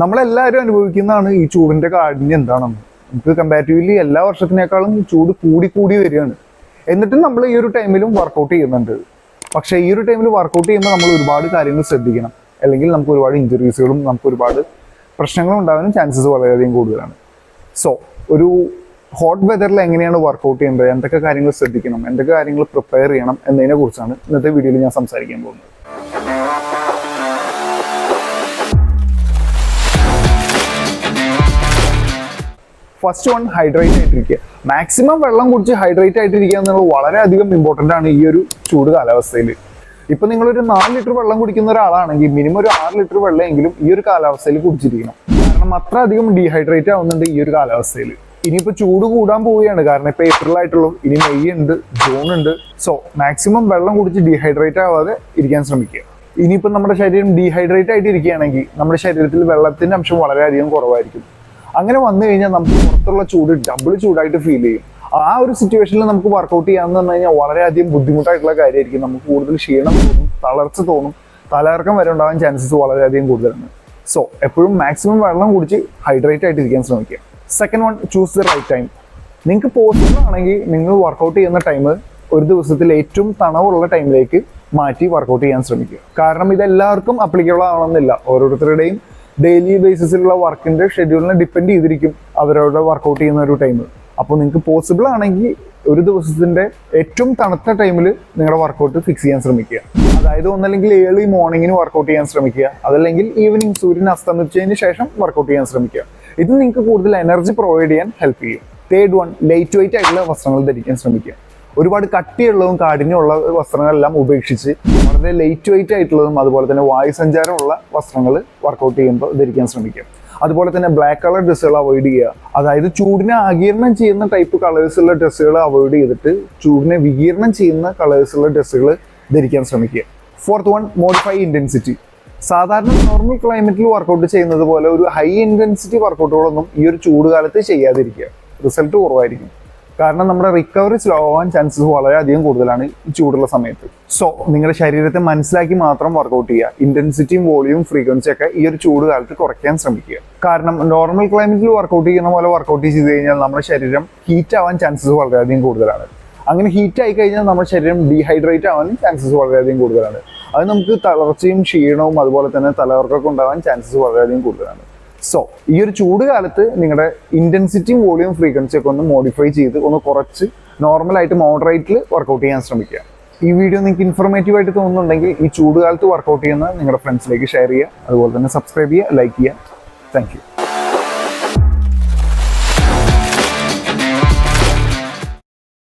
നമ്മളെല്ലാവരും അനുഭവിക്കുന്നതാണ് ഈ ചൂടിന്റെ കാഠിന്യം എന്താണെന്ന്. നമുക്ക് കമ്പാരിറ്റീവ്ലി എല്ലാ വർഷത്തിനേക്കാളും ചൂട് കൂടി കൂടി വരികയാണ്. എന്നിട്ടും നമ്മൾ ഈ ഒരു ടൈമിലും വർക്കൗട്ട് ചെയ്യുന്നുണ്ട്. പക്ഷേ ഈ ഒരു ടൈമിൽ വർക്കൗട്ട് ചെയ്യുമ്പോൾ നമ്മൾ ഒരുപാട് കാര്യങ്ങൾ ശ്രദ്ധിക്കണം. അല്ലെങ്കിൽ നമുക്ക് ഒരുപാട് ഇഞ്ചുറീസുകളും നമുക്ക് ഒരുപാട് പ്രശ്നങ്ങളും ഉണ്ടാകാനും ചാൻസസ് വളരെയധികം കൂടുതലാണ്. സോ ഒരു ഹോട്ട് വെതറിൽ എങ്ങനെയാണ് വർക്കൗട്ട് ചെയ്യേണ്ടത്? എന്തൊക്കെ കാര്യങ്ങൾ ശ്രദ്ധിക്കണം? എന്തൊക്കെ കാര്യങ്ങൾ പ്രിപ്പയർ ചെയ്യണം എന്നതിനെ കുറിച്ചാണ് ഇന്നത്തെ വീഡിയോയിൽ ഞാൻ സംസാരിക്കാൻ പോകുന്നത്. ഫസ്റ്റ് വൺ ഹൈഡ്രേറ്റ് ആയിട്ടിരിക്കുക. മാക്സിമം വെള്ളം കുടിച്ച് ഹൈഡ്രേറ്റ് ആയിട്ടിരിക്കുക എന്നുള്ളത് വളരെയധികം ഇമ്പോർട്ടന്റ് ആണ് ഈ ഒരു ചൂട് കാലാവസ്ഥയിൽ ഇപ്പം നിങ്ങളൊരു നാല് ലിറ്റർ വെള്ളം കുടിക്കുന്ന ഒരാളാണെങ്കിൽ മിനിമം ഒരു ആറ് ലിറ്റർ വെള്ളമെങ്കിലും ഈ ഒരു കാലാവസ്ഥയിൽ കുടിച്ചിരിക്കണം. കാരണം അത്ര അധികം ഡീഹൈഡ്രേറ്റ് ആവുന്നുണ്ട് ഈ ഒരു കാലാവസ്ഥയിൽ ഇനിയിപ്പോൾ ചൂട് കൂടാൻ പോവുകയാണ്. കാരണം ഇപ്പോൾ ഏപ്രിൽ ആയിട്ടുള്ളൂ. ഇനി മെയ് ഉണ്ട് ജൂൺ ഉണ്ട്. സോ മാക്സിമം വെള്ളം കുടിച്ച് ഡീഹൈഡ്രേറ്റ് ആവാതെ ഇരിക്കാൻ ശ്രമിക്കുക. ഇനിയിപ്പോൾ നമ്മുടെ ശരീരം ഡീഹൈഡ്രേറ്റ് ആയിട്ട് ഇരിക്കുകയാണെങ്കിൽ നമ്മുടെ ശരീരത്തിൽ വെള്ളത്തിന്റെ അംശം വളരെയധികം കുറവായിരിക്കും. അങ്ങനെ വന്നു കഴിഞ്ഞാൽ നമുക്ക് പുറത്തുള്ള ചൂട് ഡബിൾ ചൂടായിട്ട് ഫീൽ ചെയ്യും. ആ ഒരു സിറ്റുവേഷനിൽ നമുക്ക് വർക്കൗട്ട് ചെയ്യാന്ന് പറഞ്ഞു കഴിഞ്ഞാൽ വളരെയധികം ബുദ്ധിമുട്ടായിട്ടുള്ള കാര്യമായിരിക്കും. നമുക്ക് കൂടുതൽ ക്ഷീണം തോന്നും തളർച്ച തോന്നും തലകറക്കം വരെ ഉണ്ടാകാൻ ചാൻസസ് വളരെയധികം കൂടുതലാണ്. സോ എപ്പോഴും മാക്സിമം വെള്ളം കുടിച്ച് ഹൈഡ്രേറ്റ് ആയിട്ട് ഇരിക്കാൻ ശ്രമിക്കുക. Second one choose the right time നിങ്ങൾക്ക് പോസിബിൾ ആണെങ്കിൽ നിങ്ങൾ വർക്കൗട്ട് ചെയ്യുന്ന ടൈം ഒരു ദിവസത്തിൽ ഏറ്റവും തണവുള്ള ടൈമിലേക്ക് മാറ്റി വർക്കൗട്ട് ചെയ്യാൻ ശ്രമിക്കുക. കാരണം ഇതെല്ലാവർക്കും അപ്ലിക്കബിൾ ആവണമെന്നില്ല. ഓരോരുത്തരുടെയും ഡെയിലി ബേസിസിലുള്ള വർക്കിന്റെ ഷെഡ്യൂളിനെ ഡിപ്പെൻഡ് ചെയ്തിരിക്കും അവരവരുടെ വർക്കൗട്ട് ചെയ്യുന്ന ഒരു ടൈം. അപ്പോൾ നിങ്ങൾക്ക് പോസിബിൾ ആണെങ്കിൽ ഒരു ദിവസത്തിന്റെ ഏറ്റവും തണുത്ത ടൈമിൽ നിങ്ങളുടെ വർക്കൗട്ട് ഫിക്സ് ചെയ്യാൻ ശ്രമിക്കുക. അതായത് ഒന്നല്ലെങ്കിൽ ഏർലി മോർണിംഗിന് വർക്കൗട്ട് ചെയ്യാൻ ശ്രമിക്കുക. അതല്ലെങ്കിൽ ഈവനിങ് സൂര്യൻ അസ്തമിച്ചതിന് ശേഷം വർക്കൗട്ട് ചെയ്യാൻ ശ്രമിക്കുക. ഇത് നിങ്ങൾക്ക് കൂടുതൽ എനർജി പ്രൊവൈഡ് ചെയ്യാൻ ഹെൽപ്പ് ചെയ്യും. തേർഡ് വൺ ലൈറ്റ് വെയിറ്റ് ആയിട്ടുള്ള വസ്ത്രങ്ങൾ ധരിക്കാൻ ശ്രമിക്കുക. ഒരുപാട് കട്ടിയുള്ളതും കാഠിന്യമുള്ള വസ്ത്രങ്ങളെല്ലാം ഉപേക്ഷിച്ച് വളരെ ലൈറ്റ് വെയിറ്റ് ആയിട്ടുള്ളതും അതുപോലെ തന്നെ വായു സഞ്ചാരമുള്ള വസ്ത്രങ്ങൾ വർക്കൗട്ട് ചെയ്യുമ്പോൾ ധരിക്കാൻ ശ്രമിക്കുക. അതുപോലെ തന്നെ ബ്ലാക്ക് കളർ ഡ്രസ്സുകൾ അവോയ്ഡ് ചെയ്യുക. അതായത് ചൂടിനെ ആകീരണം ചെയ്യുന്ന ടൈപ്പ് കളേഴ്സുള്ള ഡ്രസ്സുകൾ അവോയ്ഡ് ചെയ്തിട്ട് ചൂടിനെ വികീരണം ചെയ്യുന്ന കളേഴ്സുള്ള ഡ്രസ്സുകൾ ധരിക്കാൻ ശ്രമിക്കുക. ഫോർത്ത് വൺ മോഡിഫൈ ഇന്റൻസിറ്റി സാധാരണ നോർമൽ ക്ലൈമറ്റിൽ വർക്കൗട്ട് ചെയ്യുന്നത് പോലെ ഒരു ഹൈ ഇന്റൻസിറ്റി വർക്കൗട്ടുകളൊന്നും ഈ ഒരു ചൂട് കാലത്ത് ചെയ്യാതിരിക്കുക. റിസൾട്ട് കുറവായിരിക്കും. കാരണം നമ്മുടെ റിക്കവറി സ്ലോ ആവാൻ ചാൻസസ് വളരെയധികം കൂടുതലാണ് ഈ ചൂടുള്ള സമയത്ത്. സോ നിങ്ങളുടെ ശരീരത്തെ മനസ്സിലാക്കി മാത്രം വർക്കൗട്ട് ചെയ്യുക. ഇന്റൻസിറ്റിയും വോളിയും ഫ്രീക്വൻസി ഒക്കെ ഈ ഒരു ചൂട് കാലത്ത് കുറയ്ക്കാൻ ശ്രമിക്കുക. കാരണം നോർമൽ ക്ലൈമറ്റിൽ വർക്കൗട്ട് ചെയ്യുന്ന പോലെ വർക്കൗട്ട് ചെയ്ത് കഴിഞ്ഞാൽ നമ്മുടെ ശരീരം ഹീറ്റ് ആവാൻ ചാൻസസ് വളരെയധികം കൂടുതലാണ്. അങ്ങനെ ഹീറ്റ് ആയി കഴിഞ്ഞാൽ നമ്മുടെ ശരീരം ഡീഹൈഡ്രേറ്റ് ആവാൻ ചാൻസസ് വളരെയധികം കൂടുതലാണ്. അത് നമുക്ക് തളർച്ചയും ക്ഷീണവും അതുപോലെ തന്നെ തലവർക്കൊക്കെ ഉണ്ടാവാൻ ചാൻസസ് വളരെയധികം കൂടുതലാണ്. സോ ഈ ഒരു ചൂട് കാലത്ത് നിങ്ങളുടെ ഇന്റൻസിറ്റിയും വോളിയം ഫ്രീക്വൻസി ഒക്കെ ഒന്ന് മോഡിഫൈ ചെയ്ത് ഒന്ന് കുറച്ച് നോർമലായിട്ട് മോഡറേറ്റിൽ വർക്കൗട്ട് ചെയ്യാൻ ശ്രമിക്കുക. ഈ വീഡിയോ നിങ്ങൾക്ക് ഇൻഫോർമേറ്റീവ് ആയിട്ട് തോന്നുന്നുണ്ടെങ്കിൽ ഈ ചൂട് കാലത്ത് വർക്കൗട്ട് ചെയ്യുന്ന നിങ്ങളുടെ ഫ്രണ്ട്സിലേക്ക് ഷെയർ ചെയ്യുക. അതുപോലെ തന്നെ സബ്സ്ക്രൈബ് ചെയ്യുക ലൈക്ക് ചെയ്യുക. താങ്ക്